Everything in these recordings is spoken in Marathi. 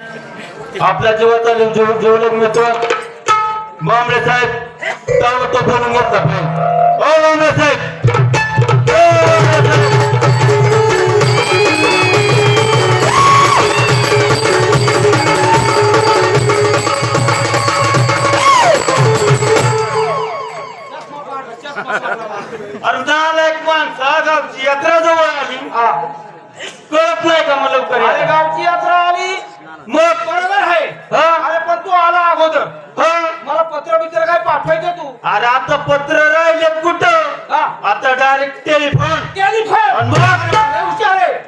आपल्या जीवाचा जीव जीवलग मित्र बांबडे साहेब ताबडतोब बोलून घेतला ओ बांबडे साहेब. ओ बांबडे साहेब. अरे झालं एक माणसा गावची यात्रा जवळ आली. कळत नाही का मला लवकर? गावची यात्रा आली मग बरोबर आहे हा? अरे पण तू आला अगोदर हा? मला पत्र बित्र काय पाठवायचं तू अरे आता पत्र राहिले कुठं? आता डायरेक्ट टेलिफोन टेलिफोन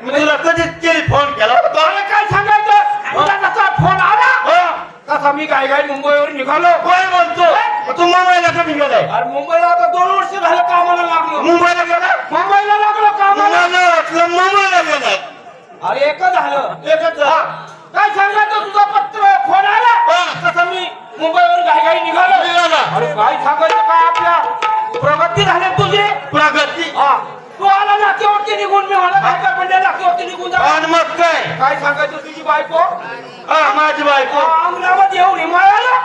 मी तुला कधीच टेलिफोन केला होता. काय सांगायचं? फोन आला? कसा मी गाय गाय मुंबईवर निघालो. काय म्हणतो. तू मुंबईला कधी गेलाय? अरे मुंबईला आता दोन वर्ष झालं कामाला लागलो. मुंबईला गेला? मुंबईला लागलो कामाला. मला वाटलं मुंबईला गेलाय अरे एकच झालं. एकच. काय सांगायचं तुझा पत्र? फोन आला. तसं मी मुंबईवर घाई घाई निघाला. अरे काय सांगायचं काय आपल्या? प्रगती झाली तुझी. प्रगती? हा. तू आला नाक्यावरती निघून मी म्हणा काय नाक्यावरती निघून जा. आणि मग काय? काय सांगायचं तुझी बायको? हा माझी बायको. अंगणामध्ये एवढी मिळाला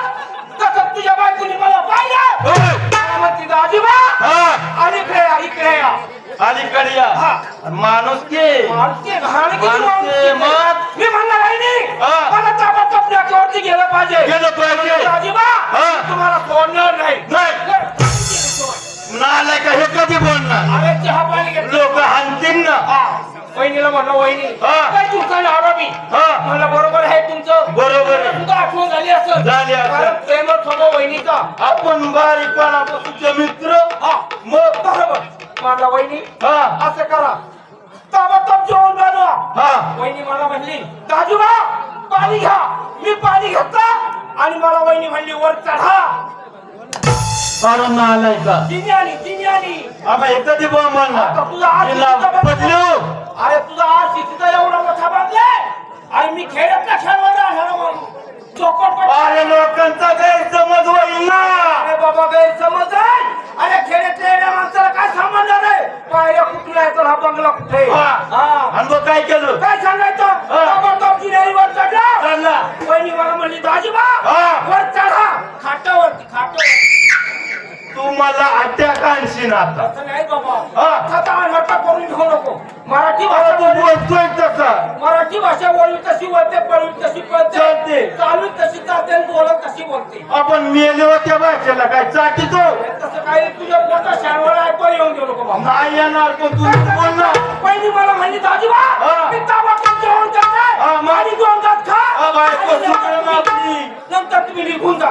तसं तुझ्या बायकोनी मला पाहिलं. मला म्हणते दाजीबा हा. आणि इकडे या इकडे या. अलीकडे या. माणूस के घाण किती माणुसकी, माणुसकी. मग? पाहिजे. गेलं पाहिजे. तुम्हाला सोडणार नाही. नाही. नालाय का हे कधी बोलणार? अरे चहा पाणी घेतलं. लोक हानतील ना. वहिनीला म्हणलं वहिनी. काय मी हा. मला बरोबर आहे तुमचं. बरोबर आहे. आठवण झाली असं झाली असेल. कारण प्रेमच होतो वहिनीचा. आपण बारीकपणापासूनचे मित्र. हा. मग बरोबर. माझा वहिनी हा. असं करा. ताबडतोब जेवण बनवा. हा. वहिनी मला म्हणली दाजूबा पाणी घ्या. मी पाणी घेतलं आणि मला वहिनी म्हणली वर चढा. का? तिने आली तिने आली. आम्हा कधी बोलणार आता तुझा आज हिला शिस्तीचा बंगला- बदलू अरे तुझा आज शिस्तीचा एवढा मोठा बांधले आणि मी खेड्यातला खेळवायला आला म्हणून. चोकट अरे लोकांचा गैरसमज होईल ना अरे बाबा गैरसमज आहे. अरे खेड्यातल्या येड्या माणसाला काय संबंध पायऱ्या कुठल्या आहेत? हा बंगला कुठे हा. हा. आणि मग काय केलं? तू मला अटॅक आणशील आता. असं नाही बाबा. हा. खाता अनर्थ करून घेऊ नको. मराठी भाषा तू बोल- बोलतोय तसा. मराठी भाषा बोलली तशी बोलते पळवी तशी चालते. पळते चालू तशी चालते आणि बोलत तशी बोलते. आपण मेले होत्या भाषेला काय चाटीतो तसं काही तुझ्या पोटा शाळेवर ऐकून येऊन गेलो का बाबा. नाही येणार पण तू. बोल ना. पहिली मला म्हणली दाजीबा हा. मी ताबडतोब जेवण करते हा, मग? आणि दोन दात खा. हा, बायको आणि. तुम्ही निघून जा.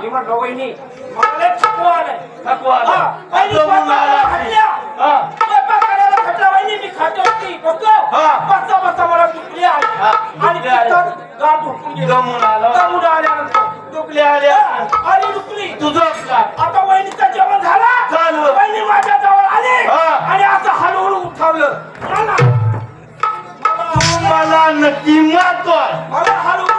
मी म्हटलं वहिनी मला लय थकवा आलाय थकवा आलाय. हा, पहिली आता मग स्वयंपाक आला. घातल्या. हा. स्वयंपाक करायला घातला वहिनी मी खात्यावरती बसलो हा. बसता बसता मला दुखली आली हा, आणि दुखली आली. पित्तात गाठ झोपून गेली. दमून आला. दमून आल्यानंतर दुखले आले हा, आली दुखली तुझं का आता वहिनीचं जेवण झालं झालं. वहिनी माझ्या जवळ आली हा. आणि असं हळूहळू उठावलं मला मला नक्की मारतोय मला हळूहळू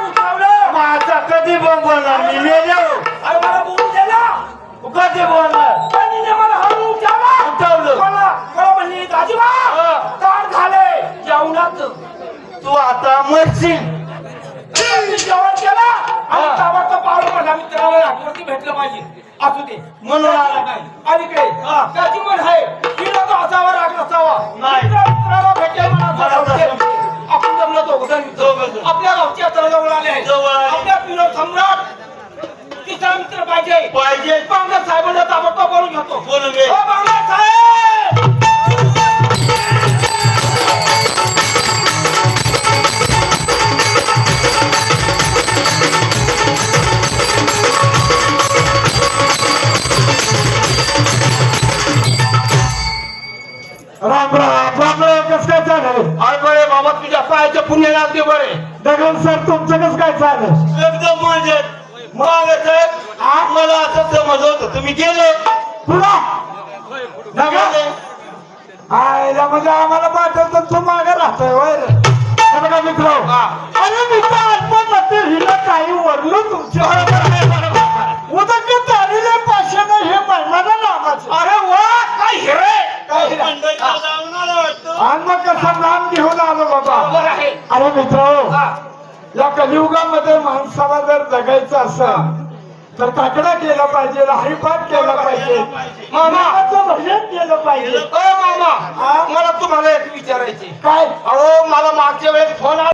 माझा कधी बोलणार? मी मेल्यावर अरे मला बोलू दिला तू कधी बोलणार? मला उठवलं. मला मला म्हणली दाजीबा हा. झाले जेवणाचं तू आता मरशील. जेवण केलं. आणि हा. ताबडतोब पावलं माझ्या मित्राला रात्रीवरती भेटलं पाहिजे. असू दे. म्हणून आला. काय? अलीकडे हा. त्याची म्हण आहे विनोद असावा राग नसावा. नाही. आपल्या गावची यात्रा जवळ आले. आहे जवळ आली. आपल्या विनोद सम्राट तिसरा मित्र पाहिजे. पाहिजे. साहेबांना ताबडतोब बोलून घेतो. बोलून कसं काय चालेल अरे बाबा तुझ्या पायाच्या पुण्य लागते बरे. दगड सर तुमचं कसं काय चालेल एकदम मग आ- मला असं समज होत. तुम्ही गेले. गेले. आयला म्हणजे आम्हाला पाठवतो तू मागे राहतोय वय आहे. अरे मित्र. या कलियुगामध्ये माणसाला जर जगायचं असेल तर काकडा केला पाहिजे हरिपाठ केला पाहिजे. मामा. देवाचं भजन केलं पाहिजे. मामा. मला तुम्हाला एक विचारायची. काय? अहो मला मागच्या वेळेस फोन